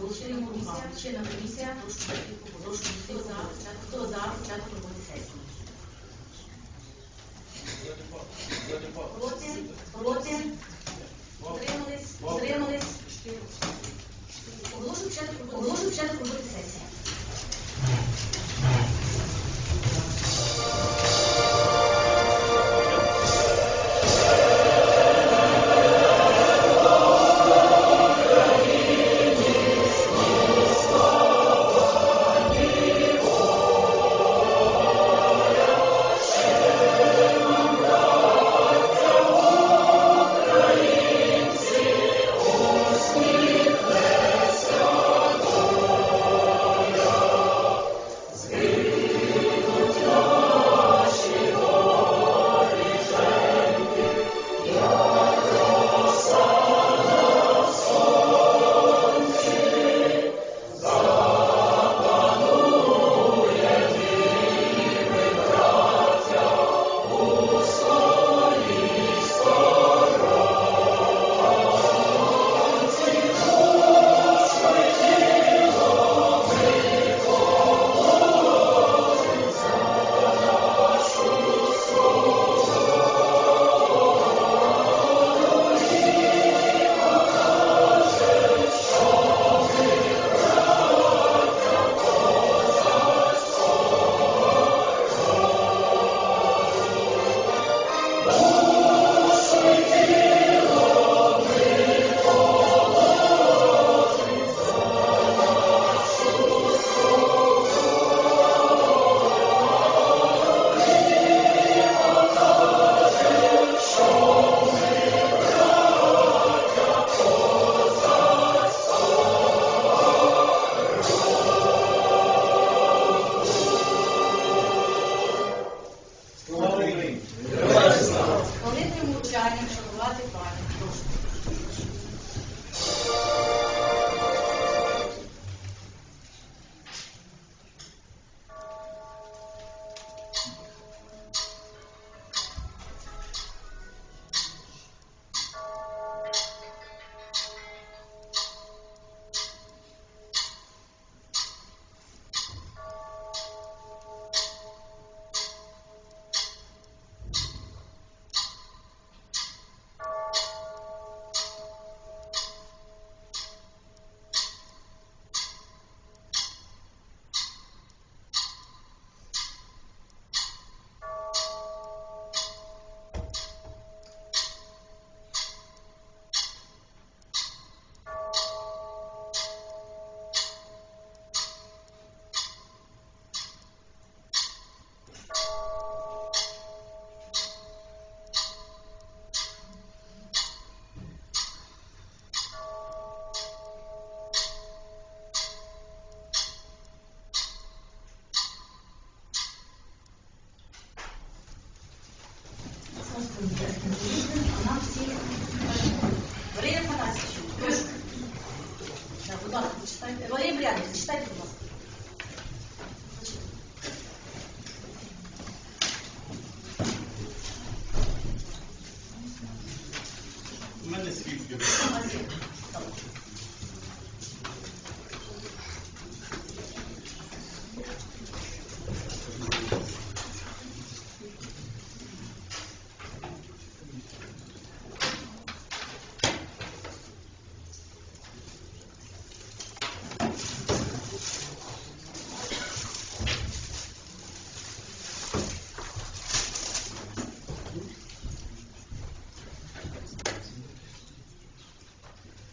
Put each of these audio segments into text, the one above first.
Голосуємо за. Чинна комісія. Прошу, за, хто за початок роботи сесії? Проти? Проти? Утримались? Утримались? Будь ласка, читайте. Валерій Брянець, читайте, будь.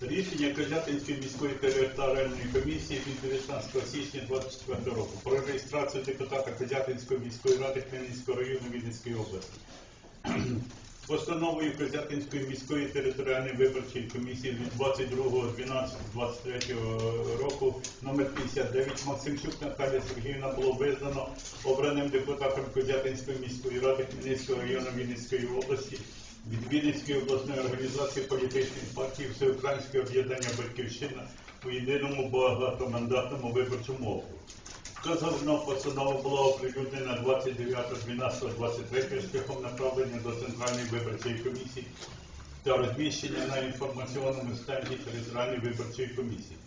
Рішення Козятинської міської територіальної комісії від 19 січня 2024 року про реєстрацію депутата Козятинської міської ради Хмельницького району Вінницької області. Постановою Козятинської міської територіальної виборчої комісії від 22.12.23 року номер 59 Максимчук Наталія Сергіївна було визнано обраним депутатом Козятинської міської ради Хмельницького району Вінницької області від Вінницької обласної організації політичної партії Всеукраїнське об'єднання Батьківщина у єдиному багатомандатному виборчому округу. Вказана постанова була оприлюднена 29.12.23 шляхом направлення до Центральної виборчої комісії та розміщення на інформаційному стенді територіальної виборчої комісії.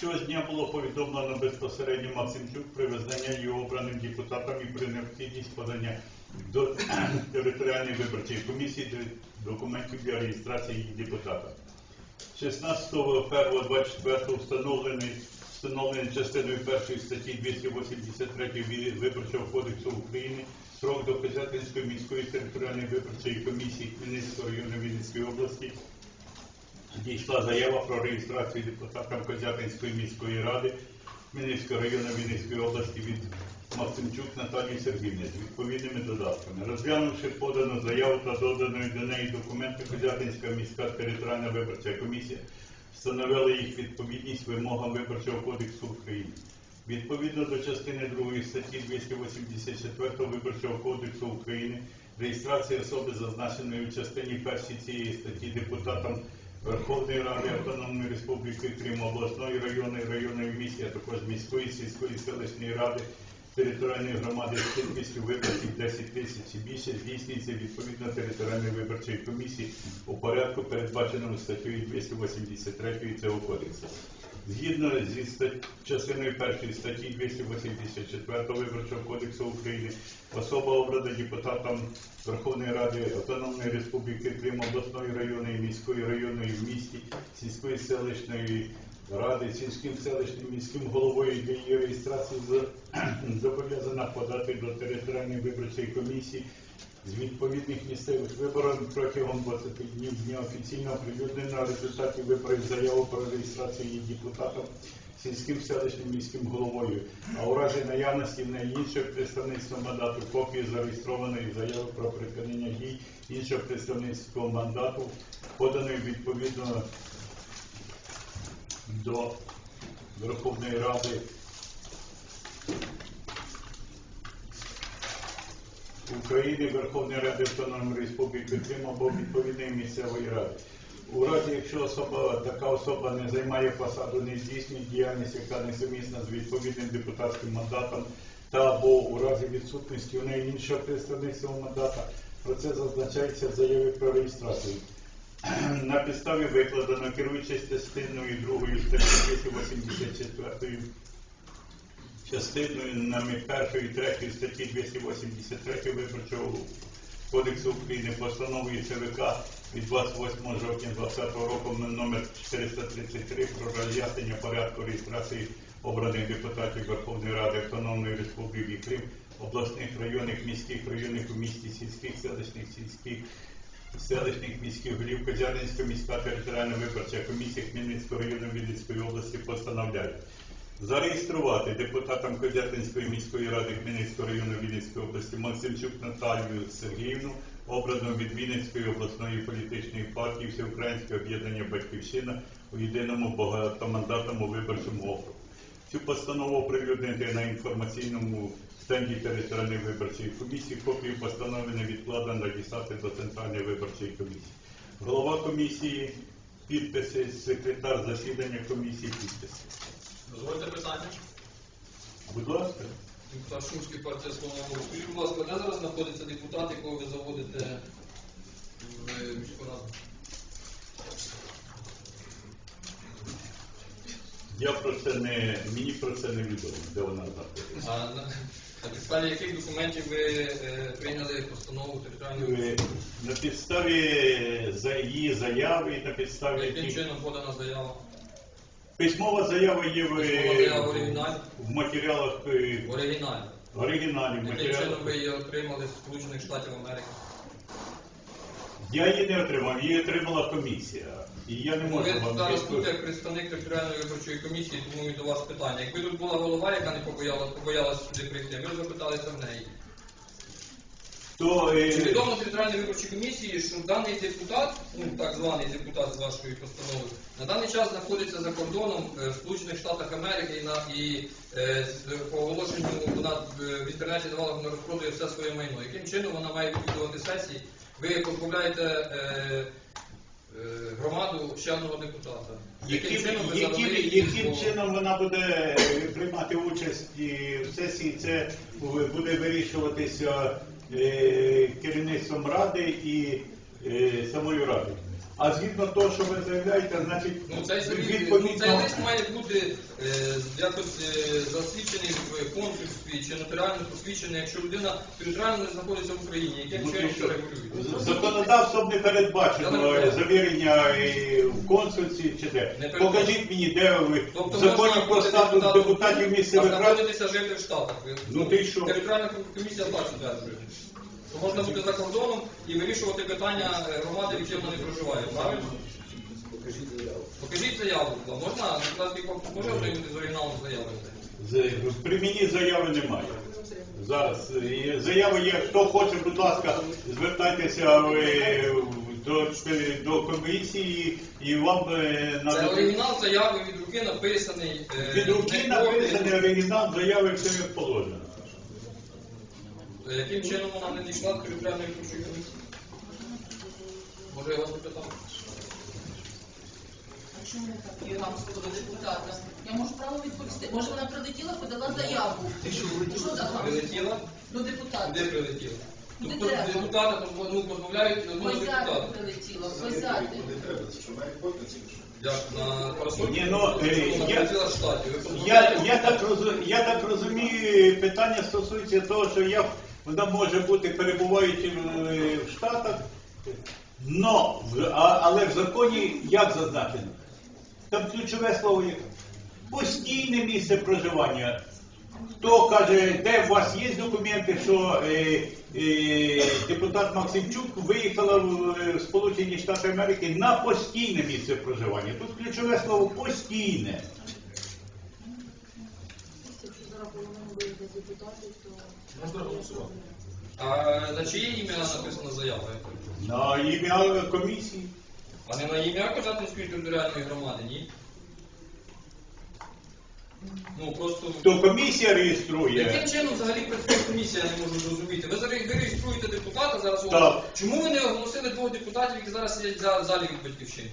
Цього ж дня було повідомлено безпосередньо Максимчук про визнання його обраним депутатом і про необхідність подання до територіальної виборчої комісії документів для реєстрації депутата. 16.01.24 встановлений встановлений частиною першої статті 283 Виборчого кодексу України срок до Козятинської міської територіальної виборчої комісії Хмельницького району Вінницької області дійшла заява про реєстрацію депутатам Козятинської міської ради Хмельницького району Вінницької області від Максимчук Наталії Сергіївни з відповідними додатками. Розглянувши подану заяву та доданої до неї документи, Козятинська міська територіальна виборча комісія встановила їх відповідність вимогам Виборчого кодексу України. Відповідно до частини 2 статті 284 Виборчого кодексу України, реєстрація особи, зазначеної у частині першій цієї статті депутатом Верховної Ради Автономної Республіки Крим, обласної районної районної місії, а також міської сільської селищної ради територіальної громади з кількістю виборців 10 тисяч і більше здійснюється відповідно територіальної виборчої комісії у порядку, передбаченому статтею 283 цього кодексу. Згідно зі стат- частиною першої статті 284 Виборчого кодексу України, особа обрана депутатом Верховної Ради Автономної Республіки Крим, обласної районної, міської районної в місті, сільської селищної ради, сільським селищним міським головою для її реєстрації зобов'язана подати до територіальної виборчої комісії з відповідних місцевих виборів протягом 20 днів дня офіційно оприлюднення результатів виборів заяву про реєстрацію її депутатом сільським селищним міським головою, а у разі наявності в неї іншого представництва мандату копії зареєстрованої заяви про припинення дій іншого представницького мандату, поданої відповідно до Верховної Ради України, Верховної Ради Автономної Республіки Крим або відповідної місцевої ради. У разі, якщо особа, така особа не займає посаду, не здійснює діяльність, яка несумісна з відповідним депутатським мандатом, та або у разі відсутності у неї іншого представництва мандата, про це зазначається в заяві про реєстрацію. На підставі викладено керуючись частиною 2 статті 284 частиною номер 1 і 3 статті 283 Виборчого кодексу України постановою ЦВК від 28 жовтня 2020 року номер 433 про роз'яснення порядку реєстрації обраних депутатів Верховної Ради Автономної Республіки Крим, обласних районних, міських районних у місті, сільських, селищних, сільських, селищних міських голів Козятинська міська територіальна виборча комісія Хмельницького району Вінницької області постановляє зареєструвати депутатом Козятинської міської ради Хмельницького району Вінницької області Максимчук Наталію Сергіївну, обрану від Вінницької обласної політичної партії Всеукраїнське об'єднання Батьківщина у єдиному багатомандатному виборчому округу. Цю постанову оприлюднити на інформаційному стенді територіальної виборчої комісії. Копію постанови невідкладно надіслати до Центральної виборчої комісії. Голова комісії, підписи, секретар засідання комісії, підписи. Дозвольте питання. Будь ласка. Депутат Шумський партія «Слава Богу». Скажіть, будь ласка, де зараз знаходиться депутат, якого ви заводите в міську раду? Я про це не мені про це не відомо, де вона знаходиться. А на, підставі яких документів ви е, прийняли постанову територіальної Е, На підставі її заяви, на підставі Яким чином подана заява? письмова заява є в, заява в в матеріалах е, В оригіналі. в оригіналі. Яким чином ви її отримали з Сполучених Штатів Америки? Я її не отримав, її отримала комісія. І я не Ну, можу ви вам зараз тут відповісти. як представник територіальної виборчої комісії, тому і до вас питання. Якби тут була голова, яка не побоялась, побоялась сюди прийти, ви б запиталися в неї. То, е, Чи відомо територіальній виборчій комісії, що даний депутат, ну так званий депутат з вашої постанови, на даний час знаходиться за кордоном е, в Сполучених Штатах Америки і, на, і е, з- по оголошенню вона в в інтернеті давала, вона розпродує все своє майно. Яким чином вона має відвідувати сесії? Ви позбавляєте е, е, громаду ще одного депутата. Яким, ви яким, задали їй яким чином вона буде приймати участь і в сесії, це буде вирішуватися е, керівництвом ради і е, самою радою. А згідно того, що ви заявляєте, значить, Ну, цей, собі- ну, відповідно... цей лист має бути е, якось е, засвідчений в консульстві чи нотаріально посвідчений, якщо людина територіально не знаходиться в Україні, яким Ну, чином що? регулюється? З- Законодавством не передбачено не завірення і в консульці чи де. Не. Покажіть мені, де ви Тобто законі про статус депутатів місцевих рад. знаходитися жити в Штатах. Ну, ти що? Територіальна комісія так стверджує. То можна бути за кордоном і вирішувати питання е, громади, в якій вона не проживає, правильно? Покажіть заяву. будь ласка. Можна може отримати з оригіналом заяви? При мені заяви немає. Зараз е, заяви є. Хто хоче, будь ласка, звертайтеся ви до, до комісії і вам е, Це оригінал заяви від руки написаний. е, Від руки написаний оригінал заяви все як положено. Е, Яким чином вона не дійшла до територіальної виборчої комісії? Може я вас запитав? А чому так? Євгенського депутата. Я можу право відповісти. Може вона прилетіла, подала заяву. Що за гам? Прилетіла? До депутата. Куди прилетіла? Не Тобто треба. депутата ну, позбавляють одного Козяти депутата. прилетіла, козяти. Як на парасольці? Ні, ну, е, Вона я- прилетіла з штатів. Ви Я, я, так розу- я так розумію, питання стосується того, що я, вона може бути перебуваючи в, е, Штатах, но, але в законі як зазначено? Там ключове слово є постійне місце проживання. Хто каже, де у вас є документи, що е, е, депутат Максимчук виїхала в е, Сполучені Штати Америки на постійне місце проживання. Тут ключове слово постійне. Якщо половину вийде депутатів, то... Можна голосувати. А на чиє ім'я написана заява? На ім'я комісії. А не на ім'я Козятинської територіальної громади, ні? Ну просто. То комісія реєструє. Яким чином взагалі працює комісія, я не можу зрозуміти. Ви ви реєструєте депутата зараз. Так. Чому ви не оголосили двох депутатів, які зараз сидять за- в залі від батьківщини?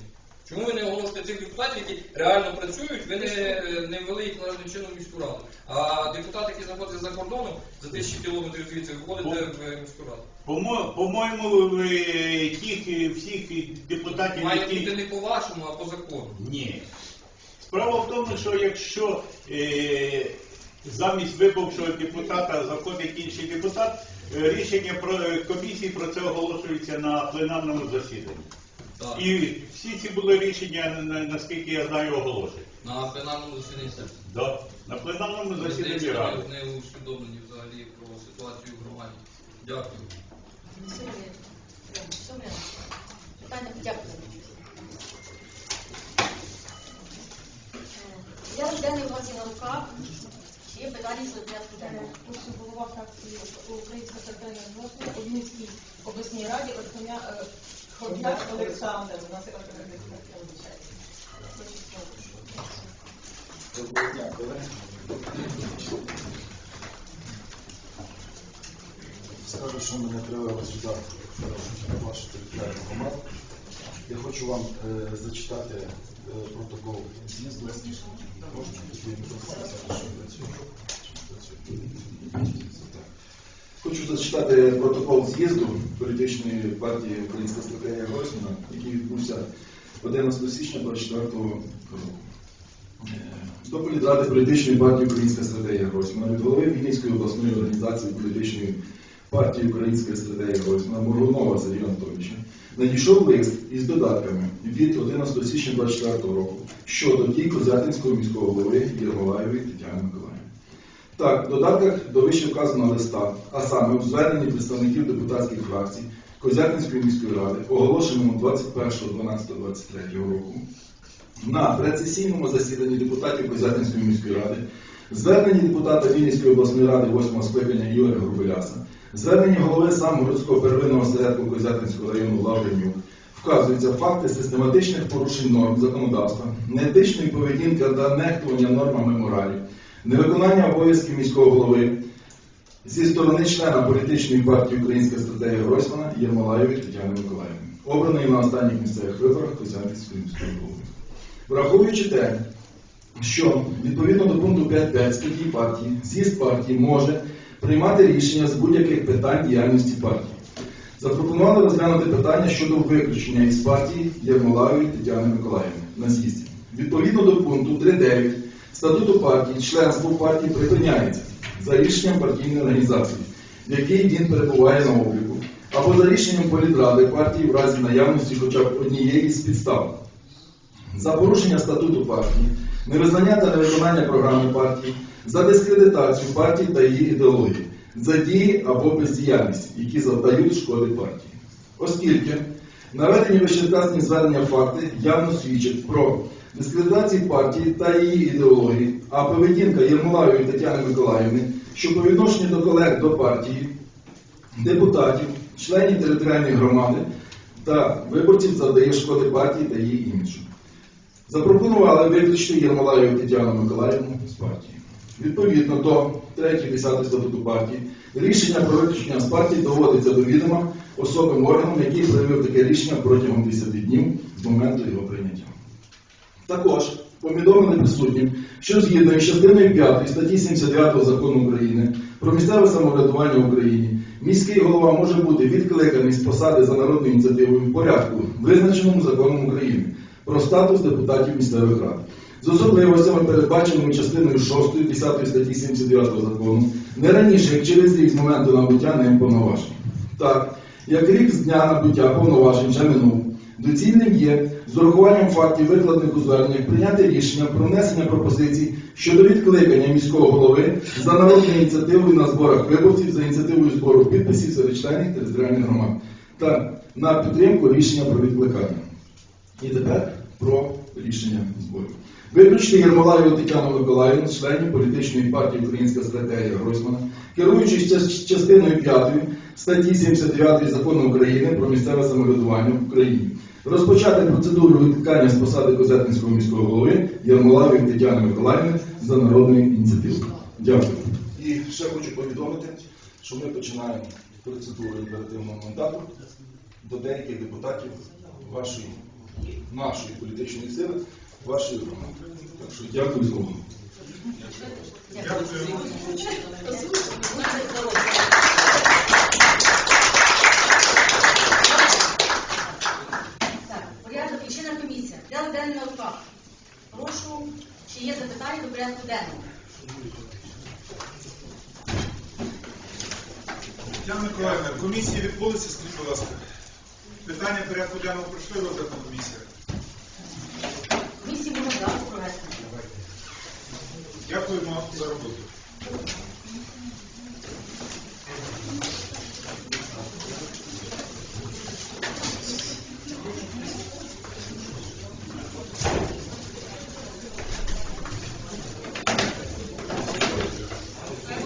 Чому ви не оголосите цих депутатів, які реально працюють, ви не, не ввели їх належним чином в міську раду? А депутати, які знаходяться за кордоном, за тисячі кілометрів звідси, виходите в міську раду? По-мо- По-моєму, е, тих е, всіх депутатів, Має які... бути не по вашому, а по закону. Ні. Справа в тому, що якщо е, замість вибувшого депутата заходить інший депутат, е, рішення про е, комісії про це оголошується на пленарному засіданні. Так. І всі ці були рішення, на- наскільки я знаю, оголошені. На пленарному засіданні сесії. Да. На пленарному засіданні здається, ради. не усвідомлені взагалі про ситуацію в громаді. Дякую. Все вірно. Все. Питання, дякую. Е, Я денний у вас є на руках. Є питання з порядку денного? Просто голова фракції Українська центральна відносина у Львівській обласній раді Охоня е, Олександр. У нас. Доброго дня, колеги. Скажу, що мене привели сюди вашу територіальну команду. Я хочу вам е, зачитати е, протокол з'їзду. Можна? Хочу зачитати протокол з'їзду політичної партії Українська стратегія Гройсмана, який відбувся 11 січня 24 року. Доповідь Ради політичної партії Українська стратегія Гройсмана від голови Вінницької обласної організації політичної партії Українська стратегія Гройсмана Моргунова Сергія Анатолійовича надійшов лист із додатками від 11 січня 24 року щодо дій Козятинського міського голови Єрмолаєвої Тетяни Миколаївни. Так, в додатках до вище вказаного листа, а саме у зверненні представників депутатських фракцій Козятинської міської ради, оголошеному 21.12.23 року, на прецесійному засіданні депутатів Козятинської міської ради, зверненні депутата Вінницької обласної ради 8 скликання Ігоря Грубеляса, зверненні голови самогородського первинного осередку Козятинського району Лавренюк, вказуються факти систематичних порушень норм законодавства, неетичної поведінки та нехтування нормами моралі, невиконання обов'язків міського голови. Зі сторони члена політичної партії Українська стратегія Гройсмана Єрмолаєвої Тетяни Миколаївни, обраної на останніх місцевих виборах Козятинської міської голови. Враховуючи те, що відповідно до пункту 5.5 статті партії, з'їзд партії може приймати рішення з будь-яких питань діяльності партії. запропонували розглянути питання щодо виключення із партії Єрмолаєвої Тетяни Миколаївни на з'їзді. Відповідно до пункту 3.9 статуту партії, членство партії припиняється за рішенням партійної організації, в якій він перебуває на обліку, або за рішенням політради партії в разі наявності хоча б однієї з підстав. За порушення статуту партії, невизнання та невиконання програми партії, за дискредитацію партії та її ідеології, за дії або бездіяльність, які завдають шкоди партії. Оскільки наведені вищеказані звернення факти явно свідчать про дискредитацію партії та її ідеології, а поведінка Єрмолаєвої Тетяни Миколаївни, що по відношенню до колег до партії, депутатів, членів територіальної громади та виборців завдає шкоди партії та її іміджу. Запропонували виключити Єрмолаєву Тетяну Миколаївну з партії. Відповідно до 3-10 статуту партії, рішення про виключення з партії доводиться до відома особам органам, який проявив таке рішення протягом 10 днів з моменту його прийняття. Також повідомили присутнім, що згідно із частиною 5 статті 79 закону України про місцеве самоврядування в Україні міський голова може бути відкликаний з посади за народною ініціативою в порядку, визначеному законом України про статус депутатів місцевих рад. З особливостями, передбаченими частиною 6 10 статті 79 закону, не раніше, як через рік з моменту набуття ним повноважень. Так, як рік з дня набуття повноважень вже минув, доцільним є з урахуванням фактів, викладених у зверненнях, прийняти рішення про внесення пропозицій щодо відкликання міського голови за народною ініціативою на зборах виборців за ініціативою збору підписів серед членів територіальних громад та на підтримку рішення про відкликання. І тепер про рішення зборів. Виключити Єрмолаєву Тетяну Миколаївну, членів політичної партії Українська стратегія Гройсмана, керуючись частиною 5 статті 79 Закону України про місцеве самоврядування в Україні. Розпочати процедуру відкликання з посади Козятинського міського голови Єрмолаєвої Тетяни Миколаївни за народною ініціативою. Дякую. І ще хочу повідомити, що ми починаємо процедуру оперативного мандату до деяких депутатів вашої, нашої політичної сили, вашої громади. Так що дякую за увагу. Так, порядок лічильна комісія. Порядок денний на. Прошу, чи є запитання до порядку денного? Тетяна Миколаївна, комісії відбулися, скажіть, будь ласка. Питання порядку денного пройшли розгляд на провести. Дякуємо за роботу.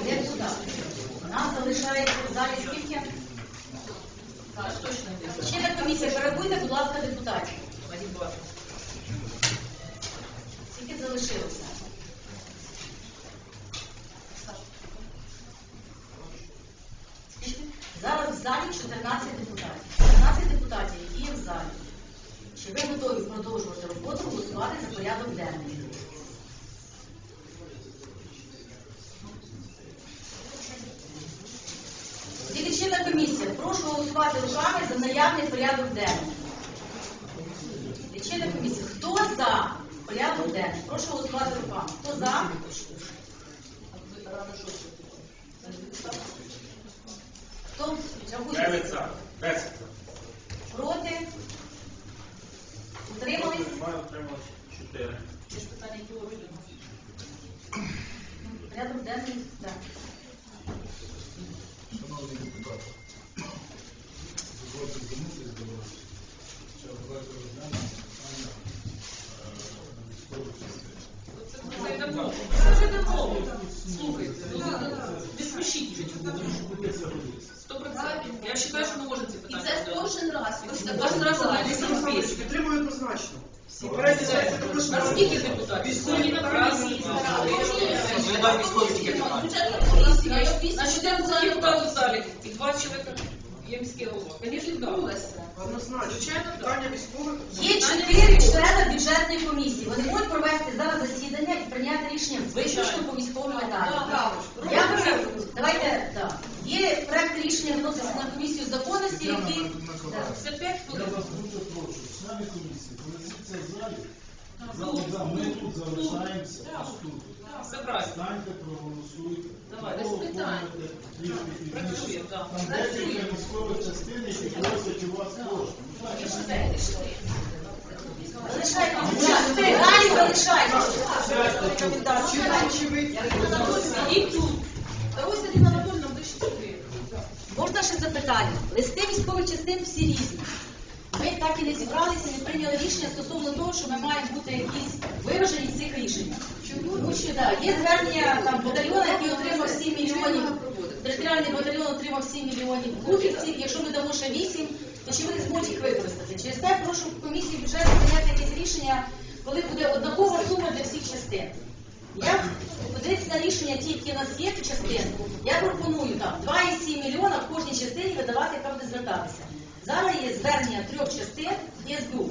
Йдемо сюди. У нас залишається в залі скільки? Так, точно йде. Ще на комісія, перерахуйте, будь ласка, депутатів. Скільки залишилося? Скільки? Зараз в залі 14 депутатів. 14 депутатів, які є в залі. Чи ви готові продовжувати роботу, голосувати за порядок денний? Лічильна комісія, прошу голосувати руками за наявний порядок денний. Лічильна комісія, хто за порядок денний? Прошу голосувати руками. Хто за? Хто? За. Десять Проти? Утримались? Маю отримати чотири. Чи ж питання, які ви Рядом денний, так. Шановні депутати, скільки депутатів? На залі. І два чоловіка є міський голова. Звісно, Звичайно. Питання військових. Є чотири члени бюджетної комісії. Вони можуть провести зараз засідання і прийняти рішення виключно по військовому питанню. Я кажу, давайте так. Є проект рішення вноситься на комісію законності, який члени комісії, залишіться в залі. Зал, да, ми тут залишаємося, ось тут. Все правильно. Станьте, проголосуйте. Давай, без питань. Працює, так. Там декілька військових частин, які просять у вас кошти. Ну, Залишайте. Далі залишайте. І тут. Ось Аліна Анатольовна, ви що ви? Можна ще запитання? Листи військових частин всі різні. Ми так і не зібралися, не прийняли рішення стосовно того, що ми маємо бути якісь виражені з цих рішень. Тому що да, є звернення там батальйону, який отримав 7 мільйонів. Територіальний батальйон отримав 7 мільйонів бухівців. Якщо ми дамо ще 8, то чи вони зможуть їх використати? Через те прошу комісії бюджету прийняти якесь рішення, коли буде однакова сума для всіх частин. Я подивитися на рішення ті, які в нас є ці частини. Я пропоную там 2,7 мільйона в кожній частині видавати, яка буде звертатися. Зараз є звернення трьох частин СБУ.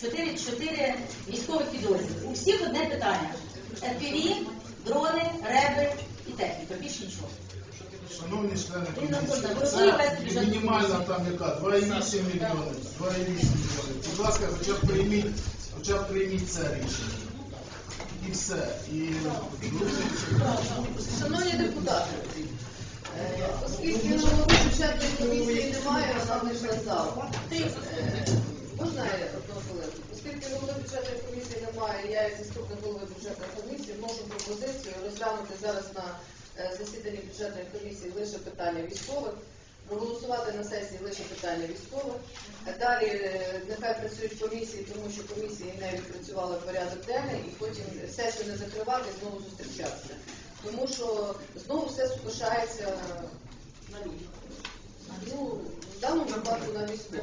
Чотири, чотири військових підрозділів. У всіх одне питання. FPV, дрони, реби і техніка. Більше нічого. Шановні члени комісії, це мінімальна там яка, 2,8 мільйони, 2,8 мільйони. Будь ласка, хоча б прийміть, хоча б прийміть це рішення. І все. І Шановні депутати, оскільки голови бюджетної комісії немає, вона вийшла з. Е, Можна я одну хвилинку? Оскільки голови бюджетної комісії немає, я як заступник голови бюджетної комісії вношу пропозицію розглянути зараз на е, засіданні бюджетної комісії лише питання військових, проголосувати на сесії лише питання військових. Далі е, нехай працюють комісії, тому що комісії не відпрацювали порядок денний, і потім сесію не закривати, знову зустрічатися. Тому що знову все сукошається на людях. Ну, в даному випадку на війську.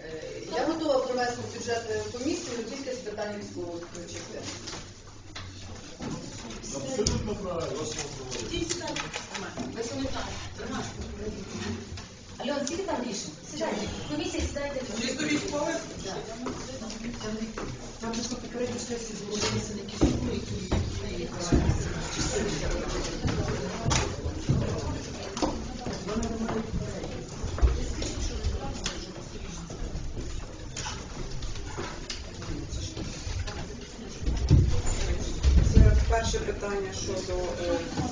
Е, Я готова провести бюджетну комісію тільки з питань військових частин. абсолютно правильно. Так? Альон, скільки там рішень? Сідайте. Комісія сідайте. Чисто військових? Там попередній сесії було винесені якісь суми, які не є. Це перше питання щодо е,